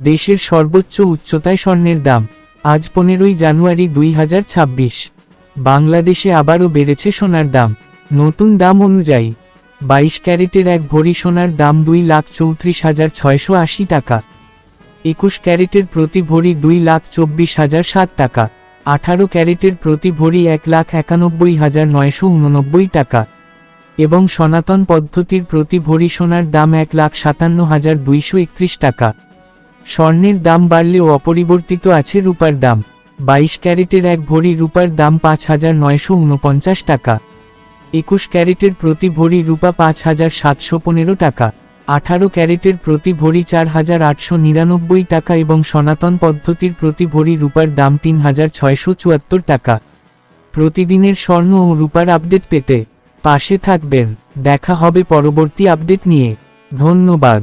দেশের সর্বোচ্চ উচ্চতায় স্বর্ণের দাম, আজ পনেরোই জানুয়ারি দুই হাজার ছাব্বিশ। বাংলাদেশে আবারও বেড়েছে সোনার দাম, নতুন দাম অনুযায়ী, বাইশ ক্যারেটের এক ভরি সোনার দাম দুই লাখ চৌত্রিশ হাজার ছয়শো আশি টাকা। একুশ ক্যারেটের প্রতি ভরি দুই লাখ চব্বিশ হাজার সাত টাকা, আঠারো ক্যারেটের প্রতি ভরি এক লাখ একানব্বই হাজার নয়শো উননব্বই টাকা। এবং সনাতন পদ্ধতির প্রতি ভরি সোনার দাম এক লাখ সাতান্ন হাজার দুইশো একত্রিশ টাকা। স্বর্ণের দাম বাড়লেও অপরিবর্তিত আছে রূপার দাম। বাইশ ক্যারেটের এক ভরি রূপার দাম পাঁচ হাজার নয়শো উনপঞ্চাশ টাকা। একুশ ক্যারেটের প্রতি ভরি রূপা পাঁচ হাজার সাতশো পনেরো টাকা। আঠারো ক্যারেটের প্রতি ভরি চার হাজার আটশো নিরানব্বই টাকা এবং সনাতন পদ্ধতির প্রতি ভরি রূপার দাম তিন হাজার ছয়শো চুয়াত্তর টাকা। প্রতিদিনের স্বর্ণ ও রূপার আপডেট পেতে পাশে থাকবেন। দেখা হবে পরবর্তী আপডেট নিয়ে। ধন্যবাদ।